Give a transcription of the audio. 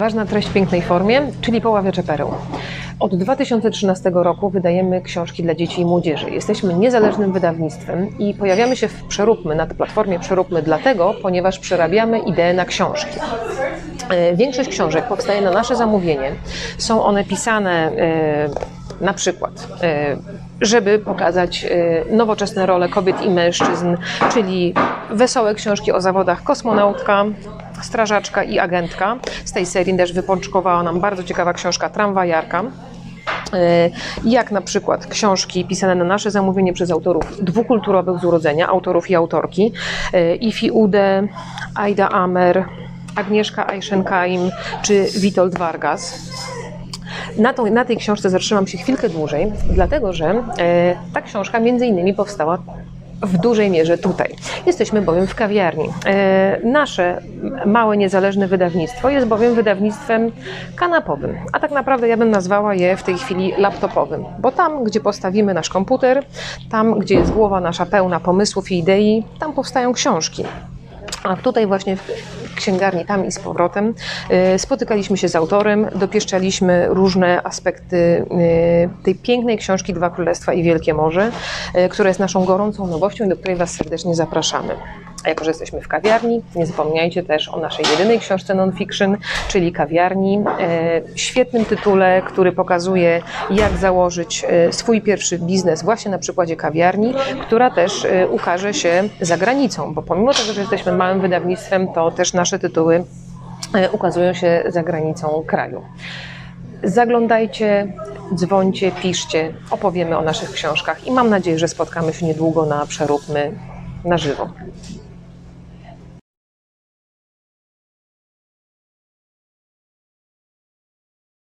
Ważna treść w pięknej formie, czyli poławiacze pereł. Od 2013 roku wydajemy książki dla dzieci i młodzieży. Jesteśmy niezależnym wydawnictwem i pojawiamy się w Przeróbmy, na platformie Przeróbmy dlatego, ponieważ przerabiamy idee na książki. E, Większość książek powstaje na nasze zamówienie. Są one pisane e, na przykład, e, żeby pokazać e, nowoczesne role kobiet i mężczyzn, czyli wesołe książki o zawodach kosmonautka, strażaczka i agentka. Z tej serii też wypączkowała nam bardzo ciekawa książka Tramwajarka. E, Jak na przykład książki pisane na nasze zamówienie przez autorów dwukulturowych z urodzenia, autorów i autorki, Ifi Ude, Aida Amer, Agnieszka Eichenkaim czy Witold Vargas. Na, tą, na tej książce zatrzymam się chwilkę dłużej, dlatego że e, ta książka między innymi powstała w dużej mierze tutaj. Jesteśmy bowiem w kawiarni. E, nasze małe, niezależne wydawnictwo jest bowiem wydawnictwem kanapowym, a tak naprawdę ja bym nazwała je w tej chwili laptopowym, bo tam, gdzie postawimy nasz komputer, tam, gdzie jest głowa nasza pełna pomysłów i idei, tam powstają książki. A tutaj właśnie w księgarni, tam i z powrotem, y, spotykaliśmy się z autorem, dopieszczaliśmy różne aspekty y, tej pięknej książki Dwa Królestwa i Wielkie Morze, y, która jest naszą gorącą nowością i do której Was serdecznie zapraszamy. A jako, że jesteśmy w kawiarni, nie zapomniajcie też o naszej jedynej książce non-fiction, czyli kawiarni. E, Świetnym tytule, który pokazuje, jak założyć e, swój pierwszy biznes właśnie na przykładzie kawiarni, która też e, ukaże się za granicą, bo pomimo tego, że jesteśmy małym wydawnictwem, to też nasze tytuły ukazują się za granicą kraju. Zaglądajcie, dzwońcie, piszcie, opowiemy o naszych książkach i mam nadzieję, że spotkamy się niedługo na przeróbmy na żywo.